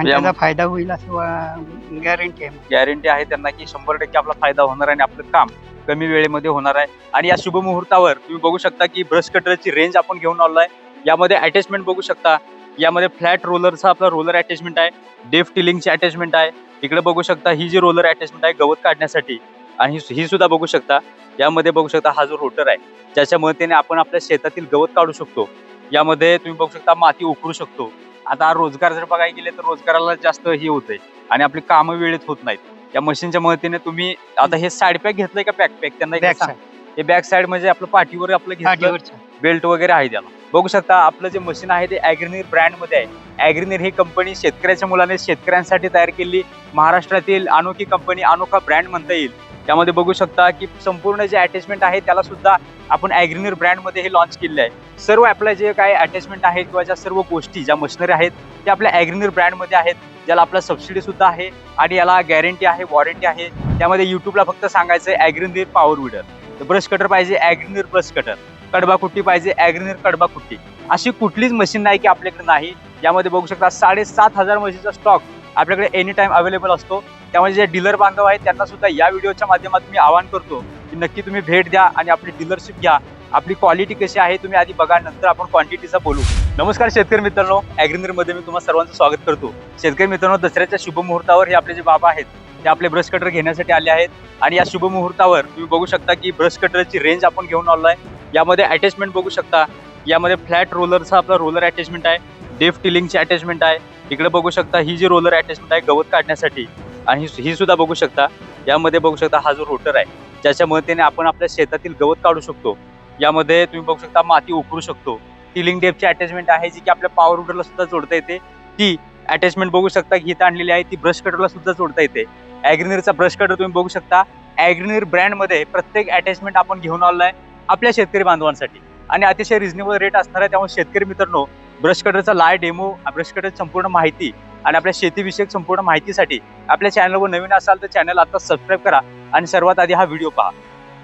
आणि त्याचा फायदा होईल असं गॅरंटी आहे. गॅरंटी आहे त्यांना की शंभर टक्के आपला फायदा होणार आहे आणि आपलं काम कमी वेळेमध्ये होणार आहे. आणि या शुभ मुहूर्तावर तुम्ही बघू शकता की ब्रश कटरची रेंज आपण घेऊन आलो आहे. यामध्ये अटॅचमेंट बघू शकता. यामध्ये फ्लॅट रोलरचा आपला रोलर अटॅचमेंट आहे. डेफ टिलिंगची अटॅचमेंट आहे. इकडे बघू शकता ही जी रोलर अटॅचमेंट आहे गवत काढण्यासाठी. आणि ही- सुद्धा बघू शकता. यामध्ये बघू शकता हा जो रोटर आहे ज्याच्या मदतीने आपण आपल्या शेतातील गवत काढू शकतो. यामध्ये तुम्ही बघू शकता माती उकरू शकतो. आता रोजगार जर बघायला गेले तर रोजगाराला जास्त हे होतंय. आणि आपली कामं वेळेत होत नाहीत. या मशीनच्या मदतीने तुम्ही आता हे साईड पॅक घेतलंय का पॅक पॅक त्यांना एकदा बॅक सांग. हे बॅक साईड म्हणजे आपलं पाठीवर आपलं घेतलं बेल्ट वगैरे आहे त्याला. बघू शकता आपलं जे मशीन आहे ते अॅग्रिनीर ब्रँडमध्ये आहे. अॅग्रिनीर ही कंपनी शेतकऱ्याच्या मुलाने शेतकऱ्यांसाठी तयार केलेली महाराष्ट्रातील अनोखी कंपनी अनोखा ब्रँड म्हणता येईल. त्यामध्ये बघू शकता की संपूर्ण जे अटॅचमेंट आहे त्याला सुद्धा आपण ॲग्रिनर ब्रँडमध्ये हे लॉन्च केले आहे. सर्व आपल्या जे काही अटॅचमेंट आहेत किंवा ज्या सर्व गोष्टी ज्या मशिनरी आहेत त्या आपल्या ॲग्रिनर ब्रँडमध्ये आहेत. ज्याला आपला सबसिडी सुद्धा आहे आणि याला गॅरंटी आहे वॉरंटी आहे. त्यामध्ये युट्यूबला फक्त सांगायचं आहे अॅग्रिनीर पॉवर विडर ब्रश कटर पाहिजे ॲग्रिनर ब्रश कटर कडबा कुट्टी पाहिजे अॅग्रिनीर कडबा कुट्टी. अशी कुठलीच मशीन नाही की आपल्याकडे नाही. यामध्ये बघू शकता साडेसात हजार मशीनचा स्टॉक आपल्याकडे एनी टाइम अवेलेबल असतो. त्यामुळे जे डीलर बांधव आहेत त्यांना सुद्धा या व्हिडिओच्या माध्यमातून मी आवाहन करतो की नक्की तुम्ही भेट द्या आणि आपली डीलरशिप घ्या. आपली क्वालिटी कशी आहे तुम्ही आधी बघा नंतर आपण क्वांटिटीचा बोलू. नमस्कार शेतकरी मित्रांनो अॅग्रिनरमध्ये मी तुम्हाला सर्वांचं स्वागत करतो. शेतकरी मित्रांनो दसऱ्याच्या शुभमुहूर्तावर हे आपले जे बाबा आहेत ते आपले ब्रश कटर घेण्यासाठी आले आहेत. आणि या शुभमुहूर्तावर तुम्ही बघू शकता की ब्रश कटरची रेंज आपण घेऊन आलो आहे यामध्ये अटॅचमेंट बघू शकता. यामध्ये फ्लॅट रोलरचा आपला रोलर अटॅचमेंट आहे. डेफ टिलिंगची अटॅचमेंट आहे. इकडे बघू शकता ही जी रोलर अटॅचमेंट आहे गवत काढण्यासाठी आणि ही- सुद्धा बघू शकता. यामध्ये बघू शकता हा जो रोटर आहे ज्याच्या मदतीने आपण आपल्या शेतातील गवत काढू शकतो. यामध्ये तुम्ही बघू शकता माती उकरू शकतो. टिलिंग डेपची अटॅचमेंट आहे जी की आपल्या पॉवर रुटरला सुद्धा जोडता येते. ती अटॅचमेंट बघू शकता की इथं आणलेली आहे ती ब्रश कटरला सुद्धा जोडता येते. ॲग्रिनरचा ब्रश कटर तुम्ही बघू शकता. ॲग्रिनर ब्रँडमध्ये प्रत्येक अटॅचमेंट आपण घेऊन आलो आहे आपल्या शेतकरी बांधवांसाठी. आणि अतिशय रिझनेबल रेट असणार आहे त्यामुळे शेतकरी मित्रांनो ब्रश कटरचा लाय डेमो ब्रश कटरची संपूर्ण माहिती आणि आपल्या शेतीविषयक संपूर्ण माहितीसाठी आपल्या चॅनलवर नवीन असाल तर चॅनल आता सबस्क्राईब करा आणि सर्वात आधी हा व्हिडिओ पहा.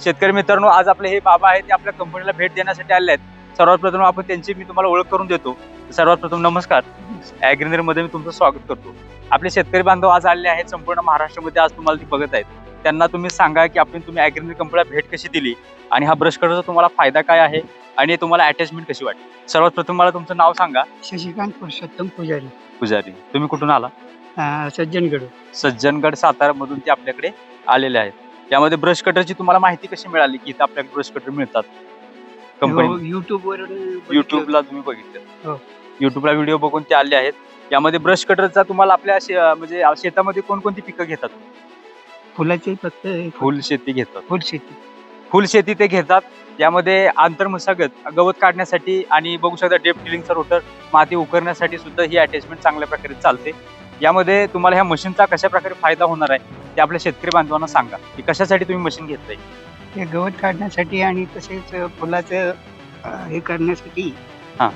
शेतकरी मित्रांनो आज आपले हे बाबा आहेत ते आपल्या कंपनीला भेट देण्यासाठी आले आहेत. सर्वात प्रथम आपण त्यांची मी तुम्हाला ओळख करून देतो. सर्वात प्रथम नमस्कार. अॅग्रिनरमध्ये मी तुमचं स्वागत करतो. आपले शेतकरी बांधव आज आले आहेत संपूर्ण महाराष्ट्रामध्ये आज तुम्हाला ते बघत आहेत. त्यांना तुम्ही सांगा की आपण तुम्ही अॅग्रिनर कंपनीला भेट कशी दिली आणि हा ब्रश कटरचा तुम्हाला फायदा काय आहे आणि तुम्हाला अटॅचमेंट कशी वाटली? सर्वात प्रथम मला तुमचं नाव सांगा. शशिकांत पुरुषोत्तम पुजारी. पुजारी. तुम्ही कुठून आला? अं, सज्जनगड. सज्जनगड सातारा मधून ते आपल्याकडे आलेले आहेत. यामध्ये ब्रश कटरची तुम्हाला माहिती कशी मिळाली की इथं आपल्याकडे ब्रश कटर मिळतात? कंपनी युट्यूब वर युट्यूबला तुम्ही बघितलं. हो. युट्यूबला व्हिडिओ बघून ते आले आहेत. यामध्ये ब्रश कटरचा तुम्हाला आपल्या शे- म्हणजे शेतामध्ये कोणकोणती पिकं घेतात? फुलाचे फक्त फुल शेती घेतात. फुल शेती. फुल शेती ते घेतात. यामध्ये आंतरमशागत गवत काढण्यासाठी आणि बघू शकता डेप टिलिंगचा रोटर माती उकरण्यासाठी सुद्धा ही अटॅचमेंट चांगल्या प्रकारे चालते. यामध्ये तुम्हाला ह्या मशीनचा कशा प्रकारे फायदा होणार आहे ते आपल्या शेतकरी बांधवांना सांगा. की कशासाठी तुम्ही मशीन घेतलंय? ते गवत काढण्यासाठी आणि तसेच फुलाचं अं, हे करण्यासाठी हा.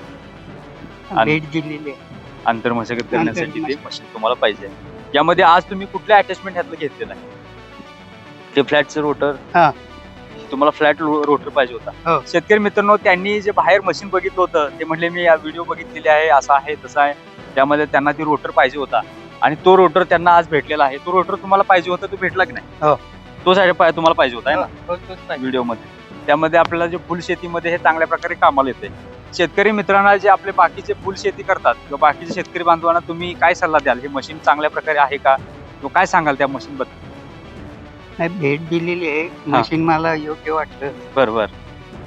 आणि- भेट दिलेली आहे. आंतरमशागत करण्यासाठी ते. मशीन तुम्हाला पाहिजे यामध्ये आज तुम्ही कुठल्या अटॅचमेंट ह्यातलं घेतलेलं आहे? ते फ्लॅटचं रोटर हा. तुम्हाला फ्लॅट रोटर पाहिजे होता. हो. शेतकरी मित्रांनो त्यांनी जे बाहेर मशीन बघितलं होतं ते म्हणले मी या व्हिडिओ बघितलेले आहे असं आहे तसं आहे. त्यामध्ये त्यांना ती रोटर पाहिजे होता. आणि तो रोटर त्यांना आज भेटलेला आहे. तो रोटर तुम्हाला पाहिजे होता तो भेटला की नाही? हो. तो साठी पाय- तुम्हाला पाहिजे होता है ना? हो, तोच पाहिजे. व्हिडिओमध्ये त्यामध्ये आपल्याला जे फुल शेतीमध्ये हे चांगल्या प्रकारे कामाला येते शेतकरी मित्रांना जे आपले बाकीचे फुल शेती करतात किंवा बाकीचे शेतकरी बांधवांना तुम्ही काय सल्ला द्याल? हे मशीन चांगल्या प्रकारे आहे का? किंवा काय सांगाल त्या मशीन बद्दल? नाही, भेट दिलेली आहे. मशीन मला योग्य वाटलं. बरोबर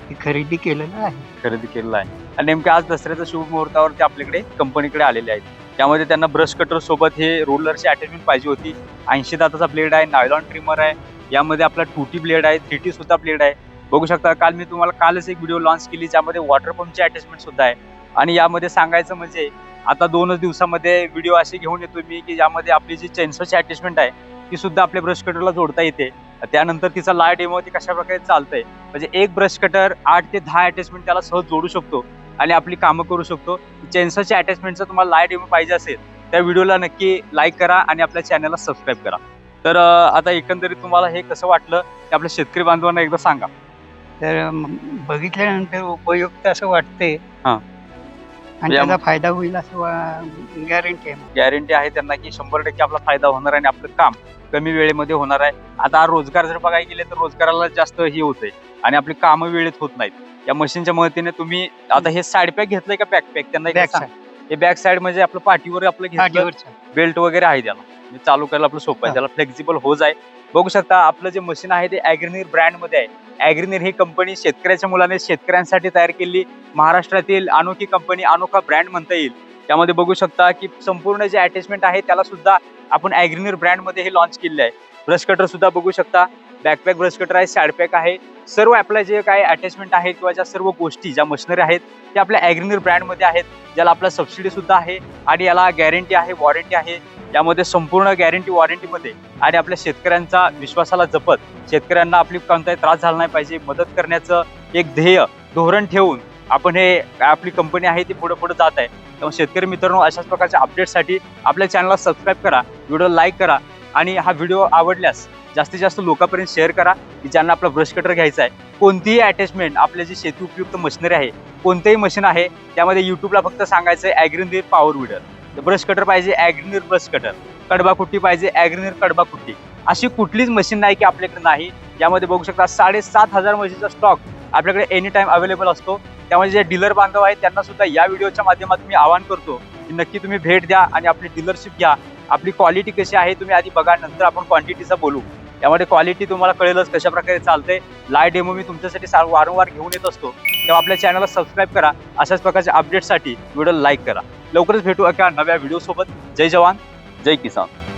ती खरेदी केलेलं आहे. खरेदी केलेला आहे. आणि नेमक्या आज दसऱ्याच्या शुभ मुहूर्तावर ते आपल्याकडे कंपनीकडे आलेले आहेत. त्यामध्ये त्यांना ब्रश कटर सोबत हे रोलरची अटॅचमेंट पाहिजे होती. ऐंशी दाताचा ब्लेड आहे नायलॉन ट्रिमर आहे. यामध्ये आपला टू टी ब्लेड आहे थ्री टी सुद्धा ब्लेड आहे. बघू शकता काल मी तुम्हाला कालच एक व्हिडिओ लॉन्च केली ज्यामध्ये वॉटर पंपची अटॅचमेंट सुद्धा आहे. आणि यामध्ये सांगायचं म्हणजे आता दोनच दिवसामध्ये व्हिडिओ असे घेऊन येतो मी की यामध्ये आपली जी चेन्सरची अटॅचमेंट आहे ती सुद्धा आपल्या ब्रश कटरला जोडता येते. त्यानंतर तिचा लाय डेमो ती कशा प्रकारे चालतंय? म्हणजे एक ब्रश कटर आठ ते दहा अटॅचमेंट त्याला सहज जोडू शकतो आणि आपली कामं करू शकतो. चेन्सरच्या अटॅचमेंटचा तुम्हाला लाय डेमो पाहिजे असेल त्या व्हिडिओला नक्की लाईक करा आणि आपल्या चॅनलला सबस्क्राईब करा. तर आता एकंदरीत तुम्हाला हे कसं वाटलं ते आपल्या शेतकरी बांधवांना एकदा सांगा. तर बघितल्यानंतर उपयुक्त असं वाटते हा. आणि त्याचा फायदा होईल असं गॅरंटी आहे. गॅरंटी आहे त्यांना की शंभर टक्के आपला फायदा होणार आहे आणि आपलं काम कमी वेळेमध्ये होणार आहे. आता रोजगार जर बघायला गेले तर रोजगाराला जास्त हे होतंय आणि आपली कामं वेळेत होत नाहीत. या मशीनच्या मदतीने तुम्ही आता हे साईड पॅक घेतलंय का बॅक पॅक त्यांना. हे बॅक साईड म्हणजे आपलं पाठीवर आपलं घेतलं. बेल्ट वगैरे आहे त्याला. चालू करायला आपलं सोपं आहे. हा. त्याला फ्लेक्झिबल होज आहे. बघू शकता आपलं जे मशीन आहे ते अॅग्रिनीर ब्रँडमध्ये आहे. ॲग्रीनेर ही कंपनी शेतकऱ्याच्या मुलाने शेतकऱ्यांसाठी तयार केलेली महाराष्ट्रातील अनोखी कंपनी अनोखा ब्रँड म्हणता येईल. त्यामध्ये बघू शकता की संपूर्ण जे अटॅचमेंट आहे त्याला सुद्धा आपण ॲग्रीनेर ब्रँडमध्ये हे लॉन्च केले आहे. ब्रश कटर सुद्धा बघू शकता. बॅकपॅक ब्रश कटर आहे सॅडपॅक आहे. सर्व आपल्या जे काय अटॅचमेंट आहे किंवा ज्या सर्व गोष्टी ज्या मशिनरी आहेत त्या आपल्या ॲग्रीनेर ब्रँडमध्ये आहेत ज्याला आपला सबसिडी सुद्धा आहे आणि याला गॅरंटी आहे वॉरंटी आहे. यामध्ये संपूर्ण गॅरंटी वॉरंटीमध्ये आणि आपल्या शेतकऱ्यांचा विश्वासाला जपत शेतकऱ्यांना आपली कोणताही त्रास झाला नाही पाहिजे. मदत करण्याचं एक ध्येय धोरण ठेवून आपण हे आपली कंपनी आहे ती पुढे पुढे जात आहे. त्यामुळे शेतकरी मित्रांनो अशाच प्रकारच्या अपडेटसाठी आपल्या चॅनलला सबस्क्राईब करा व्हिडिओ लाईक करा आणि हा व्हिडिओ आवडल्यास जास्तीत जास्त लोकांपर्यंत शेअर करा की ज्यांना आपला ब्रश कटर घ्यायचा आहे. कोणतीही अटॅचमेंट आपले जे शेती उपयुक्त मशिनरी आहे कोणतेही मशीन आहे त्यामध्ये युट्यूबला फक्त सांगायचं आहे ॲग्रिनिर पॉवर विडर ब्रश कटर पाहिजे ॲग्रिनर ब्रश कटर कडबा कुट्टी पाहिजे ॲग्रिनर कडबा कुट्टी अशी कुठलीच मशीन नाही की आपल्याकडे नाही. यामध्ये बघू शकता साडेसात हजार मशीनचा स्टॉक आपल्याकडे एनी टाइम अवेलेबल असतो. त्यामुळे जे डीलर बांधव आहेत त्यांना सुद्धा या व्हिडिओच्या माध्यमातून मी आवाहन करतो की नक्की तुम्ही भेट द्या आणि आपली डीलरशिप घ्या. आपली क्वालिटी कशी आहे तुम्ही आधी बघा नंतर आपण क्वांटिटीचा बोलू. त्यामध्ये क्वालिटी तुम्हाला कळेलच कशा प्रकारे चालते लाय डेमो मी तुमच्यासाठी सा- वारंवार घेऊन येत असतो. तेव्हा आपल्या चॅनलला सबस्क्राईब करा. अशाच प्रकारच्या अपडेटसाठी व्हिडिओ लाईक करा. लवकरच भेटू एका नव्या व्हिडिओ सोबत. जय जवान. जय किसान.